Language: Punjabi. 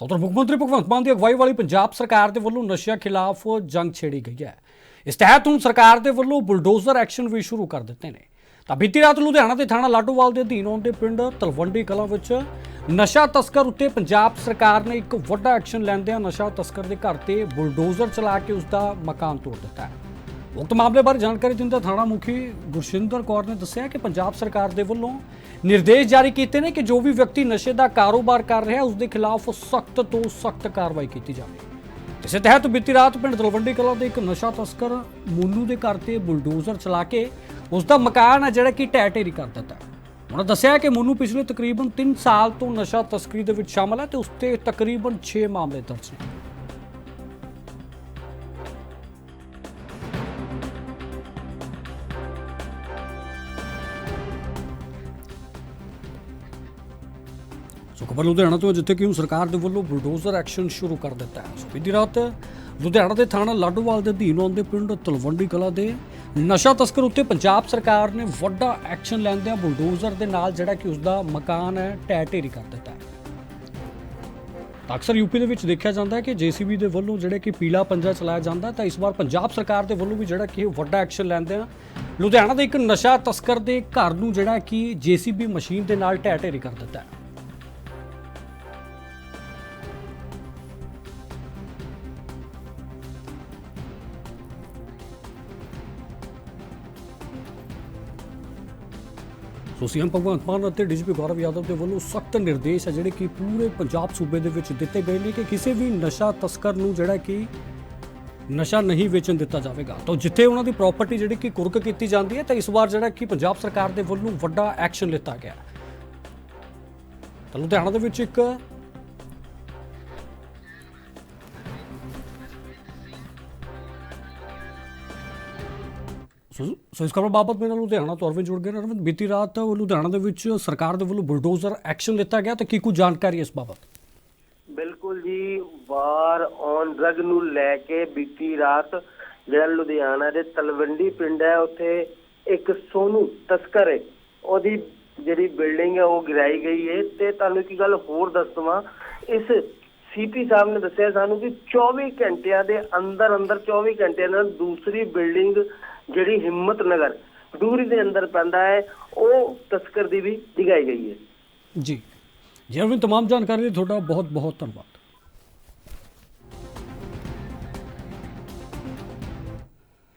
ਉਧਰ ਮੁੱਖ ਮੰਤਰੀ ਭਗਵੰਤ ਮਾਨ ਦੀ ਅਗਵਾਈ ਵਾਲੀ ਪੰਜਾਬ ਸਰਕਾਰ ਦੇ ਵੱਲੋਂ ਨਸ਼ਿਆਂ ਖਿਲਾਫ ਜੰਗ ਛੇੜੀ ਗਈ ਹੈ। ਇਸ ਤਹਿਤ ਹੁਣ ਸਰਕਾਰ ਦੇ ਵੱਲੋਂ ਬੁਲਡੋਜ਼ਰ ਐਕਸ਼ਨ ਵੀ ਸ਼ੁਰੂ ਕਰ ਦਿੱਤੇ ਨੇ। ਤਾਂ ਬੀਤੀ ਰਾਤ ਲੁਧਿਆਣਾ ਦੇ ਥਾਣਾ ਲਾਡੋਵਾਲ ਦੇ ਅਧੀਨ ਆਉਂਦੇ ਪਿੰਡ ਤਲਵੰਡੀ ਕਲਾਂ ਵਿੱਚ ਨਸ਼ਾ ਤਸਕਰ ਉੱਤੇ ਪੰਜਾਬ ਸਰਕਾਰ ਨੇ ਇੱਕ ਵੱਡਾ ਐਕਸ਼ਨ ਲੈਂਦਿਆਂ ਨਸ਼ਾ ਤਸਕਰ ਦੇ ਘਰ ਤੇ ਬੁਲਡੋਜ਼ਰ ਚਲਾ ਕੇ ਉਸ ਦਾ ਮਕਾਨ ਤੋੜ ਦਿੱਤਾ ਹੈ। ਉਕਤ ਮਾਮਲੇ ਬਾਰੇ ਜਾਣਕਾਰੀ ਦਿੰਦੇ ਥਾਣਾ ਮੁਖੀ ਗੁਰਸ਼ਿੰਦਰ ਕੌਰ ਨੇ ਦੱਸਿਆ ਕਿ ਪੰਜਾਬ ਸਰਕਾਰ ਦੇ ਵੱਲੋਂ ਨਿਰਦੇਸ਼ ਜਾਰੀ ਕੀਤੇ ਨੇ ਕਿ ਜੋ ਵੀ ਵਿਅਕਤੀ ਨਸ਼ੇ ਦਾ ਕਾਰੋਬਾਰ ਕਰ ਰਿਹਾ ਹੈ ਉਸ ਦੇ ਖਿਲਾਫ ਸਖਤ ਤੋਂ ਸਖਤ ਕਾਰਵਾਈ ਕੀਤੀ ਜਾਵੇ। ਇਸੇ ਤਹਿਤ ਬੀਤੀ ਰਾਤ ਪਿੰਡ ਦਲਵੰਡੀ ਕਲਾਂ ਦੇ ਇੱਕ ਨਸ਼ਾ ਤਸਕਰ ਮੋਨੂ ਦੇ ਘਰ ਤੇ ਬੁਲਡੋਜ਼ਰ ਚਲਾ ਕੇ ਉਸ ਦਾ ਮਕਾਨ ਹੈ ਜਿਹੜਾ ਕਿ ਢਹਿ ਢੇਰੀ ਕਰ ਦਿੱਤਾ ਉਹਨਾਂ ਦੱਸਿਆ ਕਿ ਮੋਨੂ ਪਿਛਲੇ ਤਕਰੀਬਨ 3 ਸਾਲ ਤੋਂ ਨਸ਼ਾ ਤਸਕਰੀ ਦੇ ਵਿੱਚ ਸ਼ਾਮਲ ਹੈ ਤੇ ਉਸ ਤੇ ਤਕਰੀਬਨ 6 ਮਾਮਲੇ ਦਰਜ ਨੇ। ਸੋ ਖਬਰ ਲੁਧਿਆਣਾ ਤੋਂ ਜਿੱਥੇ ਕਿ ਹੁਣ ਸਰਕਾਰ ਦੇ ਵੱਲੋਂ ਬੁਲਡੋਜ਼ਰ ਐਕਸ਼ਨ ਸ਼ੁਰੂ ਕਰ ਦਿੱਤਾ ਹੈ। ਸੋ ਬੀਤੀ ਰਾਤ ਲੁਧਿਆਣਾ ਦੇ ਥਾਣਾ ਲਾਡੋਵਾਲ ਦੇ ਅਧੀਨ ਆਉਂਦੇ ਪਿੰਡ ਤਲਵੰਡੀ ਕਲਾ ਦੇ ਨਸ਼ਾ ਤਸਕਰ ਉੱਤੇ ਪੰਜਾਬ ਸਰਕਾਰ ਨੇ ਵੱਡਾ ਐਕਸ਼ਨ ਲੈਂਦਿਆਂ ਬੁਲਡੋਜ਼ਰ ਦੇ ਨਾਲ ਜਿਹੜਾ ਕਿ ਉਸ ਦਾ ਮਕਾਨ ਹੈ ਢਹਿ ਢੇਰੀ ਕਰ ਦਿੱਤਾ ਹੈ। ਤਾਂ ਅਕਸਰ ਯੂਪੀ ਦੇ ਵਿੱਚ ਦੇਖਿਆ ਜਾਂਦਾ ਹੈ ਕਿ ਜੀਸੀਬੀ ਦੇ ਵੱਲੋਂ ਜਿਹੜੇ ਕਿ ਪੀਲਾ ਪੰਜਾ ਚਲਾਇਆ ਜਾਂਦਾ ਤਾਂ ਇਸ ਵਾਰ ਪੰਜਾਬ ਸਰਕਾਰ ਦੇ ਵੱਲੋਂ ਵੀ ਜਿਹੜਾ ਕਿ ਵੱਡਾ ਐਕਸ਼ਨ ਲੈਂਦੇ ਆ ਲੁਧਿਆਣਾ ਦੇ ਇੱਕ ਨਸ਼ਾ ਤਸਕਰ ਦੇ ਘਰ ਨੂੰ ਜਿਹੜਾ ਕਿ ਜੀਸੀਬੀ ਮਸ਼ੀਨ ਦੇ ਨਾਲ ਢਹਿ ਢੇਰੀ ਕਰ ਦਿੱਤਾ ਹੈ। ਸੋ ਸੀਐਮ ਭਗਵੰਤ ਮਾਨ ਅਤੇ ਡੀਜੀਪੀ ਗੌਰਵ ਯਾਦਵ ਦੇ ਵੱਲੋਂ ਸਖਤ ਨਿਰਦੇਸ਼ ਹੈ ਜਿਹੜੇ ਕਿ ਪੂਰੇ ਪੰਜਾਬ ਸੂਬੇ ਦੇ ਵਿੱਚ ਦਿੱਤੇ ਗਏ ਨੇ ਕਿ ਕਿਸੇ ਵੀ ਨਸ਼ਾ ਤਸਕਰ ਨੂੰ ਜਿਹੜਾ ਕਿ ਨਸ਼ਾ ਨਹੀਂ ਵੇਚਣ ਦਿੱਤਾ ਜਾਵੇਗਾ। ਤਾਂ ਜਿੱਥੇ ਉਹਨਾਂ ਦੀ ਪ੍ਰਾਪਰਟੀ ਜਿਹੜੀ ਕਿ ਕੁਰਕ ਕੀਤੀ ਜਾਂਦੀ ਹੈ, ਤਾਂ ਇਸ ਵਾਰ ਜਿਹੜਾ ਕਿ ਪੰਜਾਬ ਸਰਕਾਰ ਦੇ ਵੱਲੋਂ ਵੱਡਾ ਐਕਸ਼ਨ ਲਿੱਤਾ ਗਿਆ। ਤਾਂ ਲੁਧਿਆਣਾ ਦੇ ਵਿੱਚ ਇੱਕ ਸੋ ਇਸ ਖਬਰ ਬਾਬਤ ਮੇਰੇ ਨਾਲ ਲੁਧਿਆਣਾ ਤੋਂ ਅਰਵਿੰਦ ਜੁੜ ਗਏ ਨੇ। ਅਰਵਿੰਦ, ਬੀਤੀ ਰਾਤ ਲੁਧਿਆਣਾ ਦੇ ਵਿੱਚ ਸਰਕਾਰ ਦੇ ਵੱਲੋਂ ਬੁਲਡੋਜ਼ਰ ਐਕਸ਼ਨ ਲਿੱਤਾ ਗਿਆ ਤੇ ਕੀ ਕੁਝ ਜਾਣਕਾਰੀ ਇਸ ਬਾਬਤ? ਬਿਲਕੁਲ ਜੀ, ਵਾਰ ਔਨ ਡਰਗ ਨੂੰ ਲੈ ਕੇ ਬੀਤੀ ਰਾਤ ਜਿਹੜਾ ਲੁਧਿਆਣਾ ਦੇ ਤਲਵੰਡੀ ਪਿੰਡ ਹੈ, ਉੱਥੇ ਇੱਕ ਸੋਨੂ ਤਸਕਰ ਹੈ। ਉਹਦੀ ਜਿਹੜੀ ਬਿਲਡਿੰਗ ਹੈ, ਉਹ ਗਿਰਾਈ ਗਈ ਹੈ ਤੇ ਤੁਹਾਨੂੰ ਇੱਕ ਗੱਲ ਹੋਰ ਦੱਸ ਦਵਾਂ। ਇਸ ਸੀਪੀ ਸਾਹਿਬ ਨੇ ਦੱਸਿਆ ਸਾਨੂੰ ਕਿ 24 ਘੰਟਿਆਂ ਦੇ ਅੰਦਰ ਅੰਦਰ 24 ਘੰਟਿਆਂ ਨਾਲ ਦੂਸਰੀ ਬਿਲਡਿੰਗ ਜਿਹੜੀ ਹਿੰਮਤ ਨਗਰ ਡੂਰੀ ਦੇ ਅੰਦਰ ਪੈਂਦਾ ਹੈ ਉਹ ਤਸਕਰ ਦੀ ਵੀ ਦਿਖਾਈ ਗਈ ਹੈ ਜੀ ਜੀ ਅਰਵਿੰਦ तमाम ਜਾਣਕਾਰੀ ਲਈ ਤੁਹਾਡਾ ਬਹੁਤ ਬਹੁਤ ਧੰਨਵਾਦ